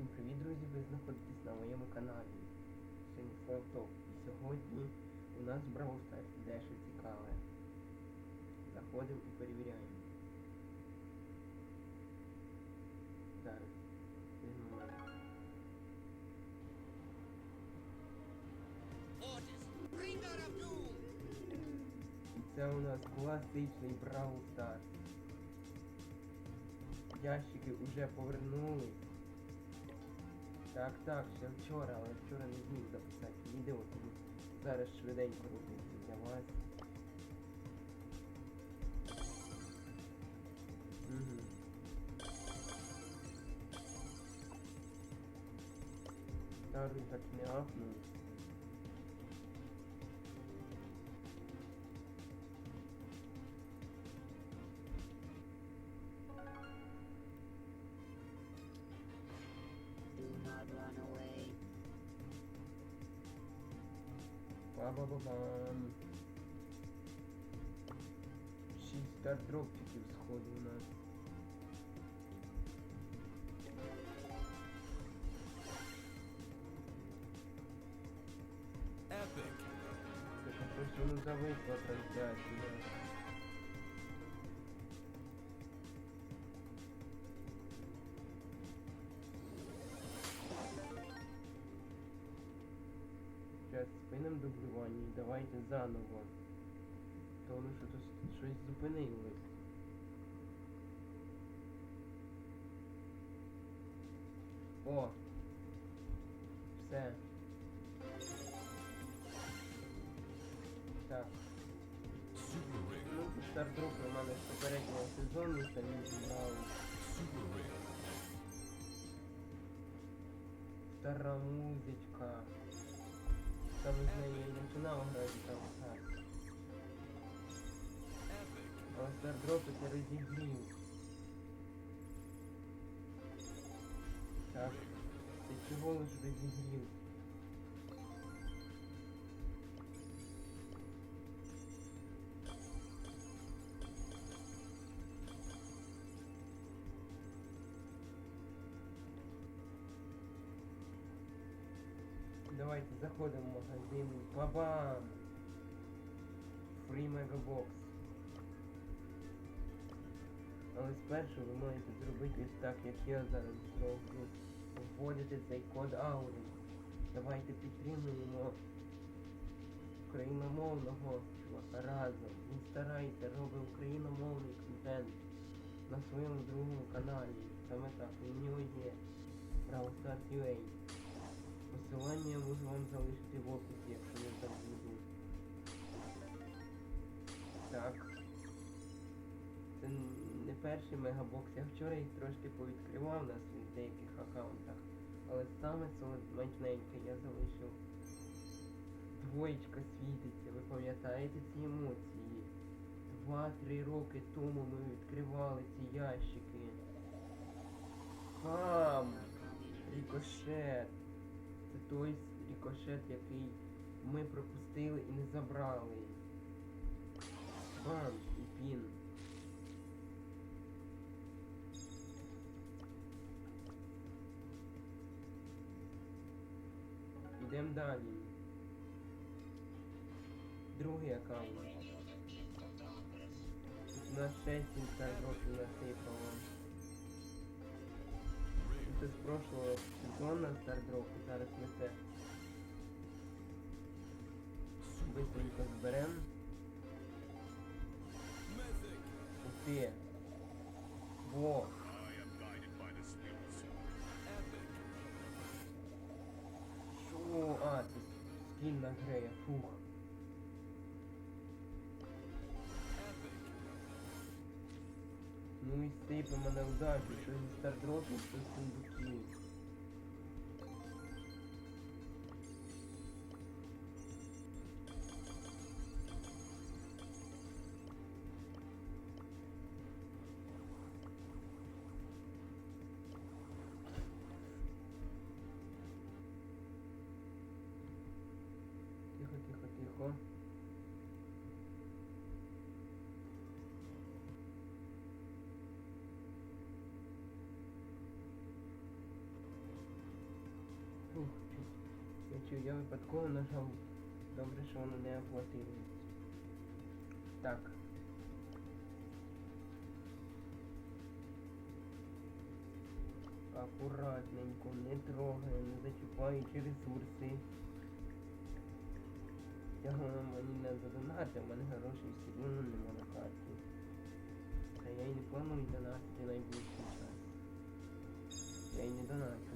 Всім привіт, друзі! Ви знаходитесь на моєму каналі Синфотоп. І сьогодні у нас в Brawl Stars дещо цікаве. Заходимо і перевіряємо. Of doom! І це у нас класичний Brawl Stars. Ящики вже повернули. Так, так, ще вчора, але вчора не зміг записати відео, тому зараз швиденько роблю для вас. Угу. Старий так не апнув. Ба-ба-ба-бам. Шість стардропчиків сходу у нас. Epic! Це щось воно зависла трансляція. Зараз спинем дублювання і давайте заново. Тому що тут щось зупинилось. О! Все. Так. Ну, стардроп у мене з попереднього сезону зіграли. Super Ring! Стара музичка. Саме з нею і починав грати там так. Epic! Але стардропи це розігрів. Так. Ти чого лиш розігрів? Давайте заходимо в магазин. Бабам! Free Megabox. Але спершу ви маєте зробити ось так, як я зараз зроблю. Вводите цей код аури. Давайте підтримуємо україномовного чувака разом. Він старається, робить україномовний контент на своєму другому каналі. Саме так, у нього є Brawl UA. Вам залишити в описі, якщо не забуду. Так. Це не перший мегабокс. Я вчора їх трошки повідкривав на своїх деяких аккаунтах. Але саме смачненьке я залишив. Двоєчка світиться, ви пам'ятаєте ці емоції? Два-три роки тому ми відкривали ці ящики. Бам! Рікошет. Це той рікошет, який ми пропустили і не забрали. Бам! І пін. Йдемо далі. Другий аккаунт. Тут на 6 років насипало. Це з прошлого сезону стардропу, зараз ми це быстренько зберемо. Ти! Во! Що? А, це скін на грея, фух. Ну і стейпи мене удачі, що зі стардропів, що з сундуків. Бачу, я випадково нажав. Добре, що воно не оплатило. Так. Акуратненько, не трогаю, не зачіпаючи ресурси. Цього мені не задонати, у мене грошей все одно нема на карті. Та я й не планую донатити найближчий час. Я й не зараз.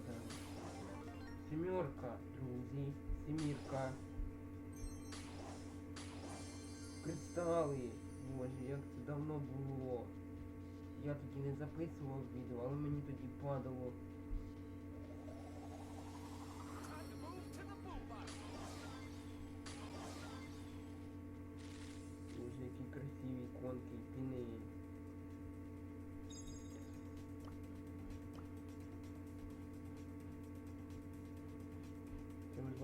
Сімерка, друзі, сімірка. Кристали. Боже, як це давно було. Я тоді не записував відео, але мені тоді падало.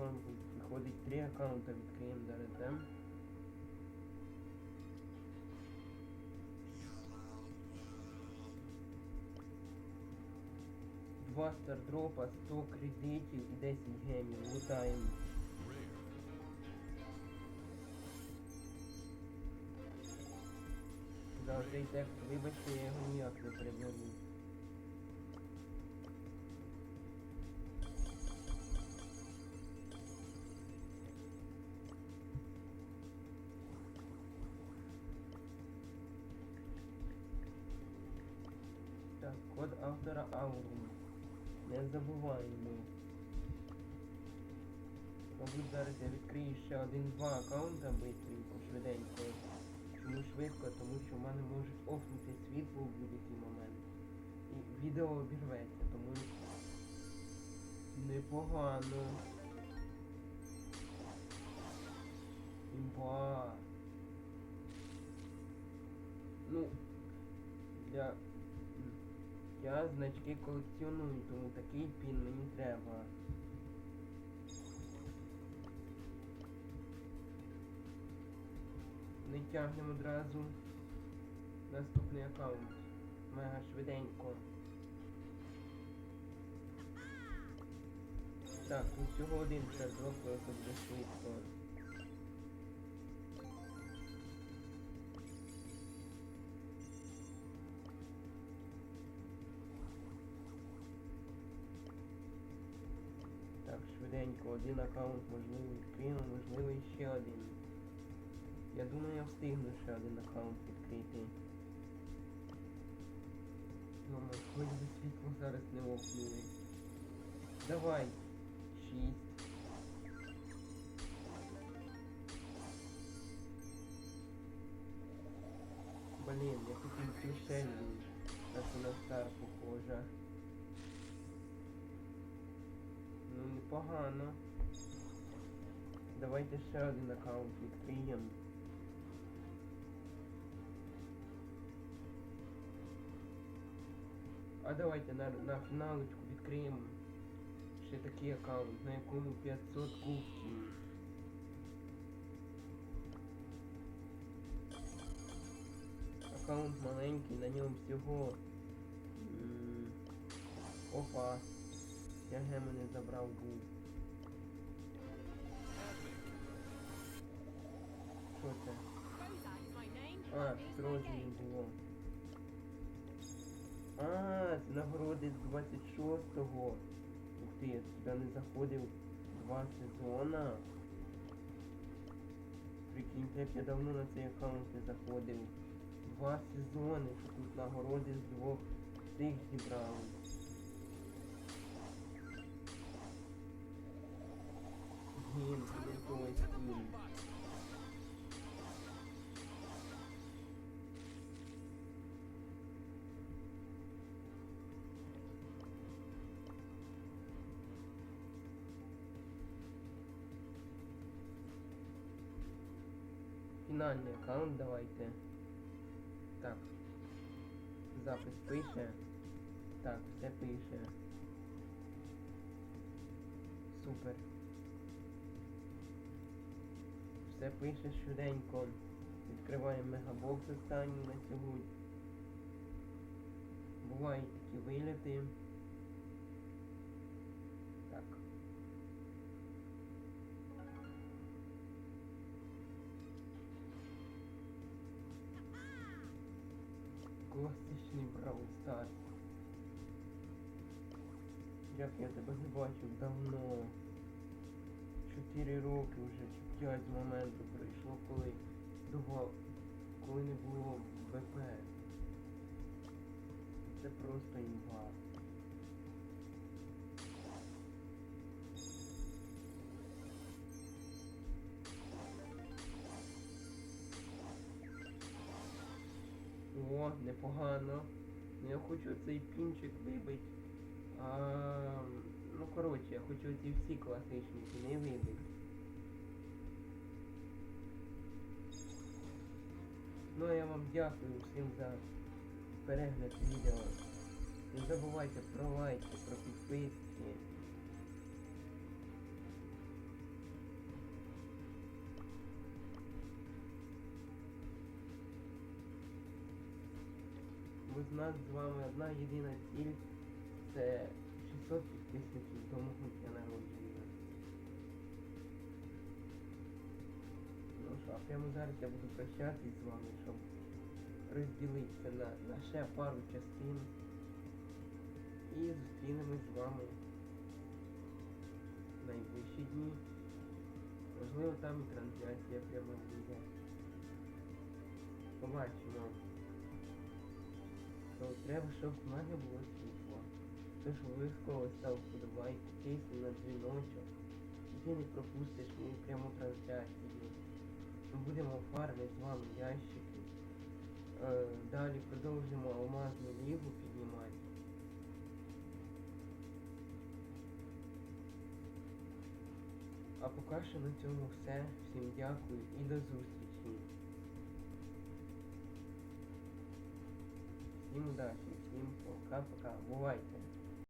Це ми з вами виходить три аккаунта відкриємо зараз, да? Два стардропа, 100 кредитів і 10 гемів. Лутаємо. За цей текст, вибачте, я його ніяк не приберу. Код автора Аурум. Не забуваємо. Мабуть, зараз я відкрию ще один-два аккаунта бистренько, швиденько. Чому швидко? Тому що в мене можуть офнути світло в будь-який момент. І відео обірветься, тому непогано. Імба. Ну, для... Я значки колекціоную, тому такий пін мені треба. Не тягнемо одразу. Наступний аккаунт. Мега швиденько. Так, тут всього один це буде швидко. Швиденько, один аккаунт можливо відкрину, можливо ще один. Я думаю, я встигну ще один аккаунт відкрити. Дома, хоч би світло зараз не опнули. Давай. Шість. Блін, я хотів клішельний. Так у нас стар похожа. Непогано. Давайте ще один аккаунт відкриємо. А давайте на, на фіналочку відкриємо ще такий аккаунт, на якому 500 кубків. Аккаунт маленький, на ньому всього. Опа. Я геми не забрав був. Що це? А, не було. А, нагороди з 26-го. Ух ти, я сюди не заходив два сезона. Прикиньте, як я давно на цей аккаунт не заходив. Два сезони, що тут нагороди з двох цих зібрали. Блін, не той скін. Фінальний аккаунт давайте. Так. Запис пише. Так, все пише. Супер. Все пише щоденько. Відкриваємо мегабокс останній на сьогодні. Бувають такі виліти. Так. Класичний Бравл Як я тебе не бачив давно. Чотири роки вже, чи п'ять з моменту пройшло, коли доба, коли не було БП. Це просто імба. О, непогано. Ну я хочу цей пінчик вибити. А, ну коротше, я хочу ці всі класичні не вибити. Ну а я вам дякую всім за перегляд відео. Не забувайте про лайки, про підписки. З нас з вами одна єдина ціль це 600 підписників до мого дня народження. Ну що, а прямо зараз я буду прощатись з вами, щоб розділитися на, на ще пару частин. І зустрінемось з вами в найближчі дні. Можливо там і трансляція прямо буде. Побачимо. То треба, щоб в мене було. Тож обов'язково став вподобайку, тисни на дзвіночок. І ти не пропустиш мою пряму трансляцію. Ми будемо фармити з вами ящики. Е, далі продовжимо алмазну лігу піднімати. А поки що на цьому все. Всім дякую і до зустрічі. Всім удачі, всім пока-пока. Бувайте.